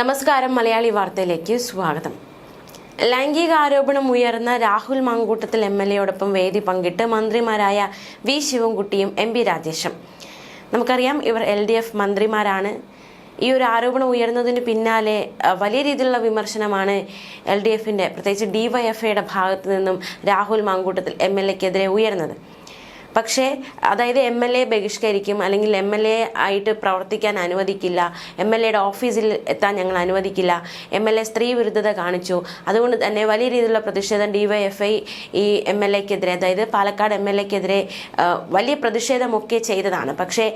നമസ്കാരം മലയാളി വാർത്തയിലേക്ക് സ്വാഗതം. ലൈംഗിക ആരോപണം ഉയർന്ന രാഹുൽ മാങ്കൂട്ടത്തിൽ എം എൽ എയോടൊപ്പം വേദി പങ്കിട്ട് മന്ത്രിമാരായ വി ശിവൻകുട്ടിയും എം പി രാജേഷും. നമുക്കറിയാം ഇവർ എൽ ഡി എഫ് മന്ത്രിമാരാണ്. ഈ ഒരു ആരോപണം ഉയർന്നതിന് പിന്നാലെ വലിയ രീതിയിലുള്ള വിമർശനമാണ് എൽ ഡി എഫിന്റെ പ്രത്യേകിച്ച് ഡി വൈ എഫ് ഐയുടെ ഭാഗത്തു നിന്നും രാഹുൽ മാങ്കൂട്ടത്തിൽ എം എൽ എക്കെതിരെ ഉയർന്നത്. പക്ഷേ അതായത് എം എൽ എ ബഹിഷ്കരിക്കും അല്ലെങ്കിൽ എം എൽ എ ആയിട്ട് പ്രവർത്തിക്കാൻ അനുവദിക്കില്ല എം എൽ എയുടെ ഓഫീസിൽ എത്താൻ ഞങ്ങൾ അനുവദിക്കില്ല എം എൽ എ സ്ത്രീ വിരുദ്ധത കാണിച്ചു. അതുകൊണ്ട് തന്നെ വലിയ രീതിയിലുള്ള പ്രതിഷേധം ഡിവൈഎഫ്ഐ ഈ എം എൽ എക്കെതിരെ അതായത് പാലക്കാട് എം എൽ എക്കെതിരെ വലിയ പ്രതിഷേധമൊക്കെ ചെയ്തതാണ്. പക്ഷേ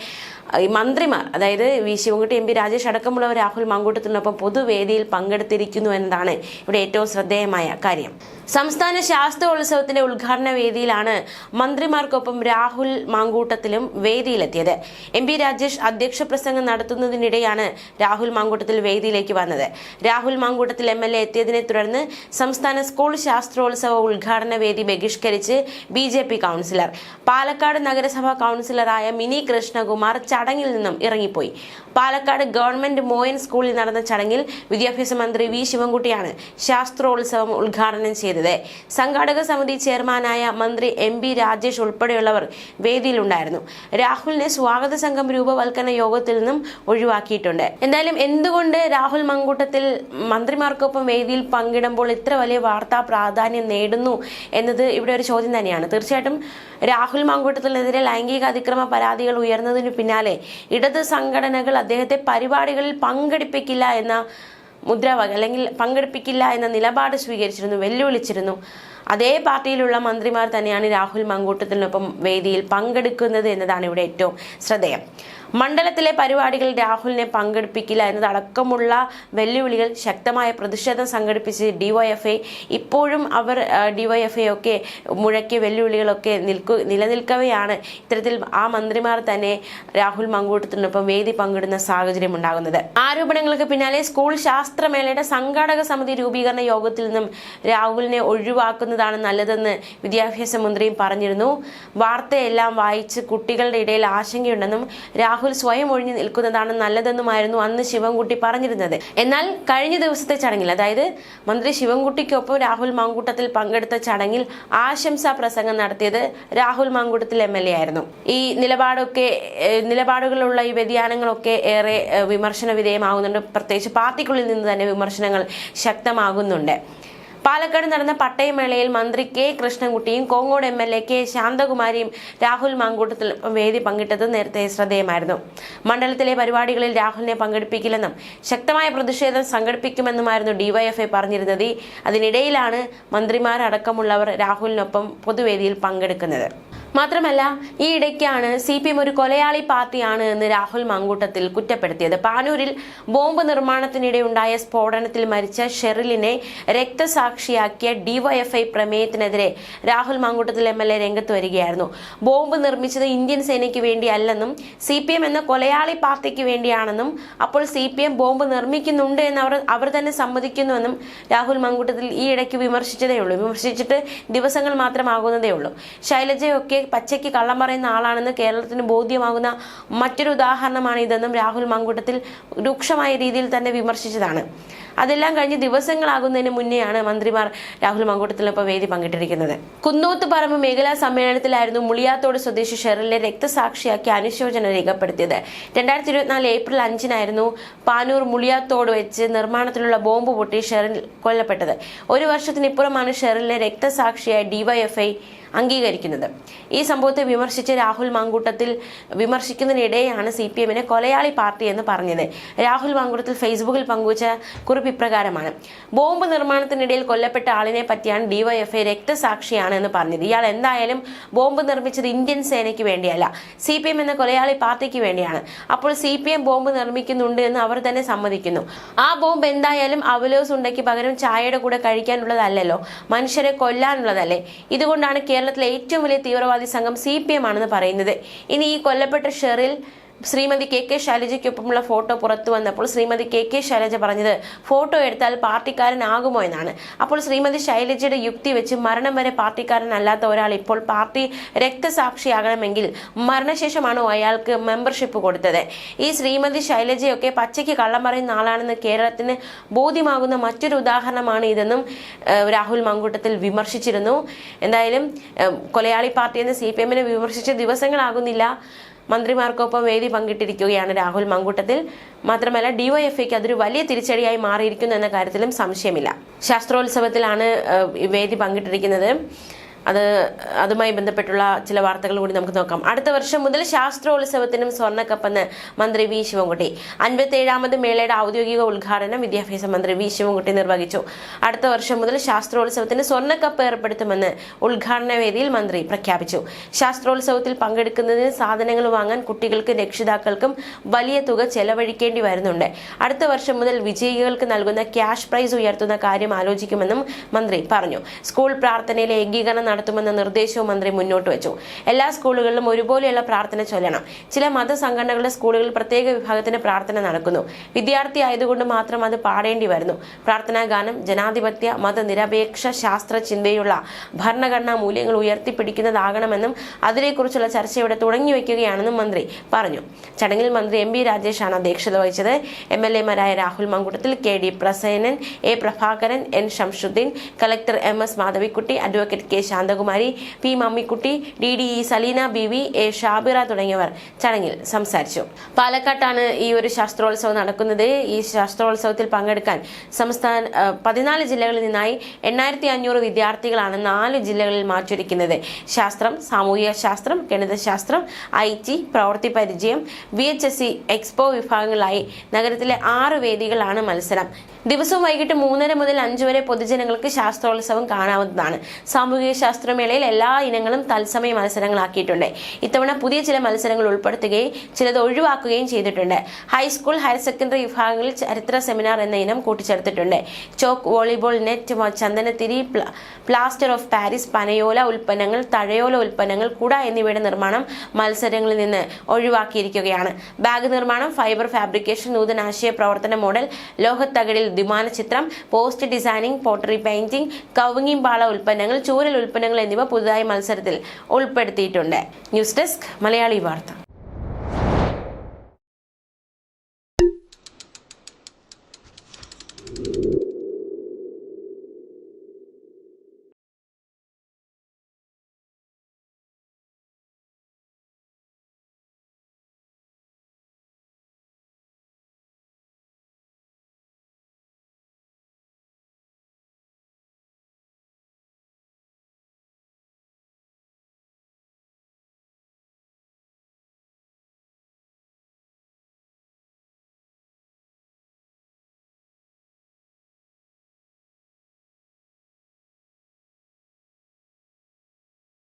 ഈ മന്ത്രിമാർ അതായത് V Sivankutty M P Rajesh അടക്കമുള്ളവർ രാഹുൽ മങ്കൂട്ടത്തിനൊപ്പം പൊതുവേദിയിൽ പങ്കെടുത്തിരിക്കുന്നു എന്നതാണ് ഇവിടെ ഏറ്റവും ശ്രദ്ധേയമായ കാര്യം. സംസ്ഥാന ശാസ്ത്രോത്സവത്തിന്റെ ഉദ്ഘാടന വേദിയിലാണ് മന്ത്രിമാർക്കൊപ്പം രാഹുൽ മാങ്കൂട്ടത്തിലും വേദിയിലെത്തിയത്. എം പി രാജേഷ് അധ്യക്ഷ പ്രസംഗം നടത്തുന്നതിനിടെയാണ് രാഹുൽ മാങ്കൂട്ടത്തിൽ വേദിയിലേക്ക് വന്നത്. Rahul Mankoottathil M L A എത്തിയതിനെ തുടർന്ന് സംസ്ഥാന സ്കൂൾ ശാസ്ത്രോത്സവ ഉദ്ഘാടന വേദി ബഹിഷ്കരിച്ച് B J P councillor Palakkad നഗരസഭാ കൗൺസിലറായ മിനി കൃഷ്ണകുമാർ ചടങ്ങിൽ നിന്നും ഇറങ്ങിപ്പോയി. പാലക്കാട് ഗവൺമെന്റ് മോയൻ സ്കൂളിൽ നടന്ന ചടങ്ങിൽ വിദ്യാഭ്യാസ മന്ത്രി വി ശിവൻകുട്ടിയാണ് ശാസ്ത്രോത്സവം ഉദ്ഘാടനം ചെയ്തത്. സംഘാടക സമിതി ചെയർമാനായ മന്ത്രി എം ബി രാജേഷ് ഉൾപ്പെടെയുള്ളവർ വേദിയിലുണ്ടായിരുന്നു. രാഹുലിനെ സ്വാഗത സംഘം രൂപവൽക്കരണ യോഗത്തിൽ നിന്നും ഒഴിവാക്കിയിട്ടുണ്ട്. എന്തായാലും എന്തുകൊണ്ട് രാഹുൽ മങ്കൂട്ടത്തിൽ മന്ത്രിമാർക്കൊപ്പം വേദിയിൽ പങ്കിടുമ്പോൾ ഇത്ര വലിയ വാർത്താ പ്രാധാന്യം നേടുന്നു എന്നത് ഇവിടെ ഒരു ചോദ്യം തന്നെയാണ്. തീർച്ചയായിട്ടും രാഹുൽ മങ്കൂട്ടത്തിനെതിരെ ലൈംഗിക അതിക്രമ പരാതികൾ ഉയർന്നതിനു പിന്നാലെ ഇടത് സംഘടനകൾ അദ്ദേഹത്തെ പരിപാടികളിൽ പങ്കെടുപ്പിക്കില്ല എന്ന മുദ്രാവാക്യം അല്ലെങ്കിൽ പങ്കെടുപ്പിക്കില്ല എന്ന നിലപാട് സ്വീകരിച്ചിരുന്നു വെല്ലുവിളിച്ചിരുന്നു. അതേ പാർട്ടിയിലുള്ള മന്ത്രിമാർ തന്നെയാണ് രാഹുൽ മങ്കൂട്ടത്തിനൊപ്പം വേദിയിൽ പങ്കെടുക്കുന്നത് എന്നതാണ് ഇവിടെ ഏറ്റവും ശ്രദ്ധേയം. മണ്ഡലത്തിലെ പരിപാടികൾ രാഹുലിനെ പങ്കെടുപ്പിക്കില്ല എന്നതടക്കമുള്ള വെല്ലുവിളികൾ ശക്തമായ പ്രതിഷേധം സംഘടിപ്പിച്ച് ഡിവൈഎഫ്ഐ ഇപ്പോഴും അവർ ഡിവൈഎഫ്ഐ ഒക്കെ മുഴക്കിയ വെല്ലുവിളികളൊക്കെ നിൽക്കു നിലനിൽക്കവെയാണ്. ഇത്തരത്തിൽ ആ മന്ത്രിമാർ തന്നെ രാഹുൽ മങ്കൂട്ടത്തിനൊപ്പം വേദി പങ്കിടുന്ന സാഹചര്യം ഉണ്ടാകുന്നത്. ആരോപണങ്ങൾക്ക് പിന്നാലെ സ്കൂൾ ശാസ്ത്രമേളയുടെ സംഘാടക സമിതി രൂപീകരണ യോഗത്തിൽ നിന്നും രാഹുലിനെ ഒഴിവാക്കുന്നതാണ് നല്ലതെന്ന് വിദ്യാഭ്യാസ മന്ത്രിയും പറഞ്ഞിരുന്നു. വാർത്തയെല്ലാം വായിച്ച് കുട്ടികളുടെ ഇടയിൽ ആശങ്കയുണ്ടെന്നും രാഹുൽ സ്വയം ഒഴിഞ്ഞു നിൽക്കുന്നതാണ് നല്ലതെന്നുമായിരുന്നു അന്ന് ശിവൻകുട്ടി പറഞ്ഞിരുന്നത്. എന്നാൽ കഴിഞ്ഞ ദിവസത്തെ ചടങ്ങിൽ അതായത് മന്ത്രി ശിവൻകുട്ടിക്കൊപ്പം രാഹുൽ മാങ്കൂട്ടത്തിൽ പങ്കെടുത്ത ചടങ്ങിൽ ആശംസാ പ്രസംഗം നടത്തിയത് Rahul Mankoottathil M L A ആയിരുന്നു. ഈ നിലപാടൊക്കെ നിലപാടുകളുള്ള ഈ വ്യതിയാനങ്ങളൊക്കെ ഏറെ വിമർശന വിധേയമാകുന്നുണ്ട് പ്രത്യേകിച്ച് പാർട്ടിക്കുള്ളിൽ നിന്ന് തന്നെ വിമർശനങ്ങൾ ശക്തമാകുന്നുണ്ട്. പാലക്കാട് നടന്ന പട്ടയമേളയിൽ മന്ത്രി K കൃഷ്ണൻകുട്ടിയും Kongad M L A K ശാന്തകുമാരിയും Rahul Mamkootathil വേദി പങ്കിട്ടത് നേരത്തെ ശ്രദ്ധേയമായിരുന്നു. മണ്ഡലത്തിലെ പരിപാടികളിൽ രാഹുലിനെ പങ്കെടുപ്പിക്കില്ലെന്നും ശക്തമായ പ്രതിഷേധം സംഘടിപ്പിക്കുമെന്നുമായിരുന്നു ഡിവൈഎഫ്ഐ പറഞ്ഞിരുന്നത്. അതിനിടയിലാണ് മന്ത്രിമാരടക്കമുള്ളവർ രാഹുലിനൊപ്പം പൊതുവേദിയിൽ പങ്കെടുക്കുന്നത്. മാത്രമല്ല ഈ ഇടയ്ക്കാണ് സി പി എം ഒരു കൊലയാളി പാർട്ടിയാണ് എന്ന് രാഹുൽ മങ്കൂട്ടത്തിൽ കുറ്റപ്പെടുത്തിയത്. പാനൂരിൽ ബോംബ് നിർമ്മാണത്തിനിടെ ഉണ്ടായ സ്ഫോടനത്തിൽ മരിച്ച ഷെറിലിനെ രക്തസാക്ഷിയാക്കിയ DYFI പ്രമേയത്തിനെതിരെ Rahul Mankoottathil M L A രംഗത്ത് വരികയായിരുന്നു. ബോംബ് നിർമ്മിച്ചത് ഇന്ത്യൻ സേനയ്ക്ക് വേണ്ടിയല്ലെന്നും സി പി എം എന്ന കൊലയാളി പാർട്ടിക്ക് വേണ്ടിയാണെന്നും അപ്പോൾ സി പി എം ബോംബ് നിർമ്മിക്കുന്നുണ്ട് എന്ന് അവർ അവർ തന്നെ സമ്മതിക്കുന്നുവെന്നും രാഹുൽ മങ്കൂട്ടത്തിൽ ഈ ഇടയ്ക്ക് വിമർശിച്ചതേ ഉള്ളൂ വിമർശിച്ചിട്ട് ദിവസങ്ങൾ മാത്രമാകുന്നതേ ഉള്ളൂ ശൈലജയൊക്കെ പച്ചയ്ക്ക് കള്ളം പറയുന്ന ആളാണെന്ന് കേരളത്തിന് ബോധ്യമാകുന്ന മറ്റൊരു ഉദാഹരണമാണ് ഇതെന്നും രാഹുൽ മങ്കൂട്ടത്തിൽ രൂക്ഷമായ രീതിയിൽ തന്നെ വിമർശിച്ചതാണ്. അതെല്ലാം കഴിഞ്ഞ് ദിവസങ്ങളാകുന്നതിന് മുന്നെയാണ് മന്ത്രിമാർ രാഹുൽ മങ്കൂട്ടത്തിനൊപ്പം വേദി പങ്കിട്ടിരിക്കുന്നത്. കുന്നൂത്ത് പറമ്പ് മേഖലാ സമ്മേളനത്തിലായിരുന്നു മുളിയാത്തോട് സ്വദേശി ഷെറിലെ രക്തസാക്ഷിയാക്കി അനുശോചനം രേഖപ്പെടുത്തിയത്. രണ്ടായിരത്തി ഇരുപത്തിനാല് ഏപ്രിൽ അഞ്ചിനായിരുന്നു പാനൂർ മുളിയാത്തോട് വെച്ച് നിർമ്മാണത്തിലുള്ള ബോംബ് പൊട്ടി ഷെറിൽ കൊല്ലപ്പെട്ടത്. ഒരു വർഷത്തിനിപ്പുറമാണ് ഷെറിലെ രക്തസാക്ഷിയായ ഡിവൈഎഫ്ഐ അംഗീകരിക്കുന്നത്. ഈ സംഭവത്തെ വിമർശിച്ച് രാഹുൽ മാങ്കൂട്ടത്തിൽ വിമർശിക്കുന്നതിനിടെയാണ് സി പി എമ്മിനെ കൊലയാളി പാർട്ടി എന്ന് പറഞ്ഞത്. രാഹുൽ മാങ്കൂട്ടത്തിൽ ഫേസ്ബുക്കിൽ പങ്കുവച്ച കുറിപ്പ് ഇപ്രകാരമാണ് ബോംബ് നിർമ്മാണത്തിനിടയിൽ കൊല്ലപ്പെട്ട ആളിനെ പറ്റിയാണ് ഡിവൈഎഫ്ഐ രക്തസാക്ഷിയാണ് എന്ന് പറഞ്ഞത്. ഇയാൾ എന്തായാലും ബോംബ് നിർമ്മിച്ചത് ഇന്ത്യൻ സേനയ്ക്ക് വേണ്ടിയല്ല സി പി എം എന്ന കൊലയാളി പാർട്ടിക്ക് വേണ്ടിയാണ്. അപ്പോൾ സി പി എം ബോംബ് നിർമ്മിക്കുന്നുണ്ട് എന്ന് അവർ തന്നെ സമ്മതിക്കുന്നു. ആ ബോംബ് എന്തായാലും അവലോസ് ഉണ്ടയ്ക്ക് പകരം ചായയുടെ കൂടെ കഴിക്കാനുള്ളതല്ലല്ലോ മനുഷ്യരെ കൊല്ലാനുള്ളതല്ലേ? ഇതുകൊണ്ടാണ് കേരളത്തിലെ ഏറ്റവും വലിയ തീവ്രവാദി സംഘം സി പി എം ആണെന്ന് പറയുന്നത്. ഇനി ഈ കൊല്ലപ്പെട്ട ഷെറിൽ ശ്രീമതി കെ കെ ശൈലജയ്ക്കൊപ്പമുള്ള ഫോട്ടോ പുറത്തു വന്നപ്പോൾ ശ്രീമതി കെ കെ ശൈലജ പറഞ്ഞത് ഫോട്ടോ എടുത്താൽ പാർട്ടിക്കാരനാകുമോ എന്നാണ്. അപ്പോൾ ശ്രീമതി ശൈലജയുടെ യുക്തി വെച്ച് മരണം വരെ പാർട്ടിക്കാരനല്ലാത്ത ഒരാൾ ഇപ്പോൾ പാർട്ടി രക്തസാക്ഷിയാകണമെങ്കിൽ മരണശേഷമാണോ അയാൾക്ക് മെമ്പർഷിപ്പ് കൊടുത്തത്? ഈ ശ്രീമതി ശൈലജയൊക്കെ പച്ചയ്ക്ക് കള്ളം പറയുന്ന ആളാണെന്ന് കേരളത്തിന് ബോധ്യമാകുന്ന മറ്റൊരു ഉദാഹരണമാണ് ഇതെന്നും രാഹുൽ മങ്കൂട്ടത്തിൽ വിമർശിച്ചിരുന്നു. എന്തായാലും കൊലയാളി പാർട്ടി എന്ന് സി പി എമ്മിനെ വിമർശിച്ച ദിവസങ്ങളാകുന്നില്ല. മന്ത്രിമാർക്കൊപ്പം വേദി പങ്കിട്ടിരിക്കുകയാണ് രാഹുൽ മങ്കൂട്ടത്തിൽ. മാത്രമല്ല ഡിവൈഎഫ്ഐക്ക് അതൊരു വലിയ തിരിച്ചടിയായി മാറിയിരിക്കുന്നു എന്ന കാര്യത്തിലും സംശയമില്ല. ശാസ്ത്രോത്സവത്തിലാണ് വേദി പങ്കിട്ടിരിക്കുന്നത്. അത് അതുമായി ബന്ധപ്പെട്ടുള്ള ചില വാർത്തകൾ കൂടി നമുക്ക് നോക്കാം. അടുത്ത വർഷം മുതൽ ശാസ്ത്രോത്സവത്തിനും സ്വർണക്കപ്പെന്ന് മന്ത്രി വി ശിവൻകുട്ടി. അൻപത്തേഴാമത് മേളയുടെ ഔദ്യോഗിക ഉദ്ഘാടനം വിദ്യാഭ്യാസ മന്ത്രി വി ശിവൻകുട്ടി നിർവഹിച്ചു. അടുത്ത വർഷം മുതൽ ശാസ്ത്രോത്സവത്തിന് സ്വർണക്കപ്പ് ഏർപ്പെടുത്തുമെന്ന് ഉദ്ഘാടന വേദിയിൽ മന്ത്രി പ്രഖ്യാപിച്ചു. ശാസ്ത്രോത്സവത്തിൽ പങ്കെടുക്കുന്നതിന് സാധനങ്ങൾ വാങ്ങാൻ കുട്ടികൾക്ക് രക്ഷിതാക്കൾക്കും വലിയ തുക ചെലവഴിക്കേണ്ടി വരുന്നുണ്ട്. അടുത്ത വർഷം മുതൽ വിജയികൾക്ക് നൽകുന്ന ക്യാഷ് പ്രൈസ് ഉയർത്തുന്ന കാര്യം ആലോചിക്കുമെന്നും മന്ത്രി പറഞ്ഞു. സ്കൂൾ പ്രാർത്ഥനയിലെ ഏകീകരണം നടത്തുമെന്ന നിർദ്ദേശവും മന്ത്രി മുന്നോട്ട് വെച്ചു. എല്ലാ സ്കൂളുകളിലും ഒരുപോലെയുള്ള പ്രാർത്ഥന ചൊല്ലണം. ചില മതസംഘടനകളുടെ സ്കൂളുകളിൽ പ്രത്യേക വിഭാഗത്തിന് പ്രാർത്ഥന നടക്കുന്നു. വിദ്യാർത്ഥി ആയതുകൊണ്ട് മാത്രം അത് പാടേണ്ടി വരുന്നു. പ്രാർത്ഥനാ ഗാനം ജനാധിപത്യ മതനിരപേക്ഷ ശാസ്ത്ര ചിന്തയുള്ള ഭരണഘടനാ മൂല്യങ്ങൾ ഉയർത്തിപ്പിടിക്കുന്നതാകണമെന്നും അതിനെക്കുറിച്ചുള്ള ചർച്ച ഇവിടെ തുടങ്ങി വയ്ക്കുകയാണെന്നും മന്ത്രി പറഞ്ഞു. ചടങ്ങിൽ മന്ത്രി എം ബി രാജേഷാണ് അധ്യക്ഷത വഹിച്ചത്. M L എമാരായ Rahul Mankoottathil K D Prasenan A Prabhakaran N Shamsuddin collector M S Madhavikutty advocate K Santhakumari P Mammikutty D D E Saleena B V A Shabira തുടങ്ങിയവർ ചടങ്ങിൽ സംസാരിച്ചു. പാലക്കാട്ടാണ് ഈ ഒരു ശാസ്ത്രോത്സവം നടക്കുന്നത്. ഈ ശാസ്ത്രോത്സവത്തിൽ പങ്കെടുക്കാൻ സംസ്ഥാന പതിനാല് ജില്ലകളിൽ നിന്നായി എണ്ണായിരത്തി അഞ്ഞൂറ് വിദ്യാർത്ഥികളാണ് നാല് ജില്ലകളിൽ മാറ്റിരിക്കുന്നത്. ശാസ്ത്രം സാമൂഹിക ശാസ്ത്രം ഗണിതശാസ്ത്രം ഐ ടി പ്രവൃത്തി പരിചയം V H S C expo വിഭാഗങ്ങളായി നഗരത്തിലെ ആറ് വേദികളാണ് മത്സരം. ദിവസവും വൈകിട്ട് മൂന്നര മുതൽ അഞ്ച് വരെ പൊതുജനങ്ങൾക്ക് ശാസ്ത്രോത്സവം കാണാവുന്നതാണ്. സാമൂഹിക ശാസ്ത്രമേളയിൽ എല്ലാ ഇനങ്ങളും തത്സമയ മത്സരങ്ങളാക്കിയിട്ടുണ്ട്. ഇത്തവണ പുതിയ ചില മത്സരങ്ങൾ ഉൾപ്പെടുത്തുകയും ചിലത് ഒഴിവാക്കുകയും ചെയ്തിട്ടുണ്ട്. ഹൈസ്കൂൾ ഹയർ സെക്കൻഡറി വിഭാഗങ്ങളിൽ ചരിത്ര സെമിനാർ എന്ന ഇനം കൂട്ടിച്ചേർത്തിട്ടുണ്ട്. ചോക്ക് വോളിബോൾ നെറ്റ് ചന്ദനത്തിരി പ്ലാസ്റ്റർ ഓഫ് പാരീസ് പനയോല ഉൽപ്പന്നങ്ങൾ തഴയോല ഉൽപ്പന്നങ്ങൾ കുട എന്നിവയുടെ നിർമ്മാണം മത്സരങ്ങളിൽ നിന്ന് ഒഴിവാക്കിയിരിക്കുകയാണ്. ബാഗ് നിർമ്മാണം ഫൈബർ ഫാബ്രിക്കേഷൻ നൂതനാശയ പ്രവർത്തന മോഡൽ ലോഹത്തകടിൽ ദ്വിമാന ചിത്രം പോസ്റ്റ് ഡിസൈനിങ് പോട്ടറി പെയിന്റിംഗ് കവുങ്ങിമ്പാള ഉൽപ്പന്നങ്ങൾ ചൂരൽ ഉൽപ്പന്നങ്ങൾ എന്നിവ പുതുതായി മത്സരത്തിൽ ഉൾപ്പെടുത്തിയിട്ടുണ്ട്. ന്യൂസ് ഡെസ്ക് മലയാളി വാർത്ത.